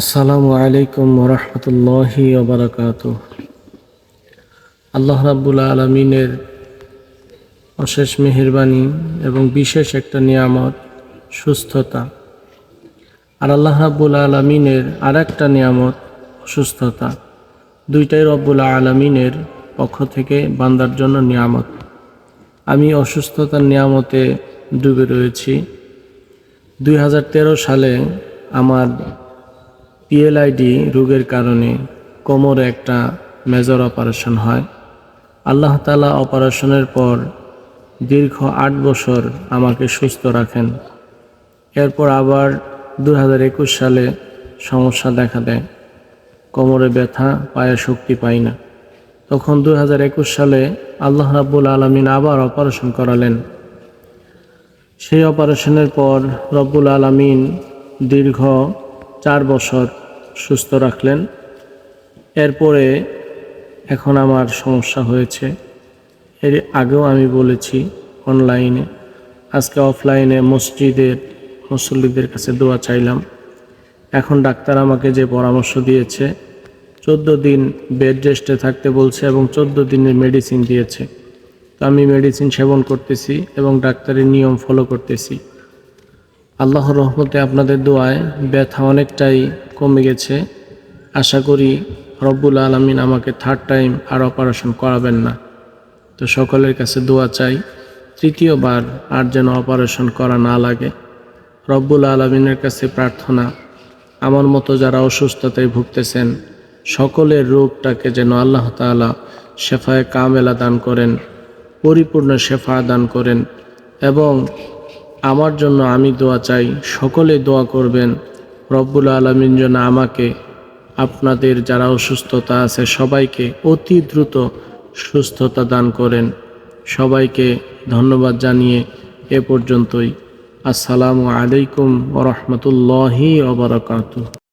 আসসালামু আলাইকুম রহমতুল্লাহি ওবরাকাত। আল্লাহ রাব্বুল আলমিনের অশেষ মেহেরবানি এবং বিশেষ একটা নিয়ামত, সুস্থতা। আর আল্লাহ রাব্বুল আলমিনের আর একটা নিয়ামত, অসুস্থতা। দুইটাই রব্বুল আলমিনের পক্ষ থেকে বান্দার জন্য নিয়ামত। আমি অসুস্থতার নিয়ামতে ডুবে রয়েছি। দুই হাজার তেরো সালে আমার পিএলআইডি রোগের কারণে কোমরে একটা মেজর অপারেশন হয়। আল্লাহ তালা অপারেশনের পর দীর্ঘ আট বছর আমাকে সুস্থ রাখেন। এরপর আবার দু একুশ সালে সমস্যা দেখা দেয়। কোমরে ব্যথা, পায়ে শক্তি পাই না। তখন দু একুশ সালে আল্লাহ রাব্বুল আলমিন আবার অপারেশন করালেন। সেই অপারেশনের পর রব্বুল আলমিন দীর্ঘ চার বছর সুস্থ রাখলেন। এরপরে এখন আমার সমস্যা হয়েছে। এর আগেও আমি বলেছি অনলাইনে, আজকে অফলাইনে মসজিদের, মুসল্লিদের কাছে দোয়া চাইলাম। এখন ডাক্তার আমাকে যে পরামর্শ দিয়েছে, চোদ্দ দিন বেড রেস্টে থাকতে বলছে এবং চোদ্দ দিনের মেডিসিন দিয়েছে। তো আমি মেডিসিন সেবন করতেছি এবং ডাক্তারের নিয়ম ফলো করতেছি। আল্লাহর রহমতে আপনাদের দোয়ায় ব্যথা অনেকটাই কমে গেছে। আশা করি রব্বুল আলমিন আমাকে থার্ড টাইম আর অপারেশন করাবেন না। তো সকলের কাছে দোয়া চাই, তৃতীয়বার আর যেন অপারেশন করা না লাগে। রব্বুল আলমিনের কাছে প্রার্থনা, আমার মতো যারা অসুস্থতায় ভুগতেছেন, সকলের রোগটাকে যেন আল্লাহ তালা শেফায় কামেলা দান করেন, পরিপূর্ণ শেফা দান করেন এবং আমার জন্য আমি দোয়া চাই, সকলে দোয়া করবেন। রব্বুল আলমিন যেন আমাকে, আপনাদের যারা অসুস্থতা আছে সবাইকে অতি দ্রুত সুস্থতা দান করেন। সবাইকে ধন্যবাদ জানিয়ে এ পর্যন্তই। আসসালামু আলাইকুম ওরহমতুল্লাহি ওবরাকাতু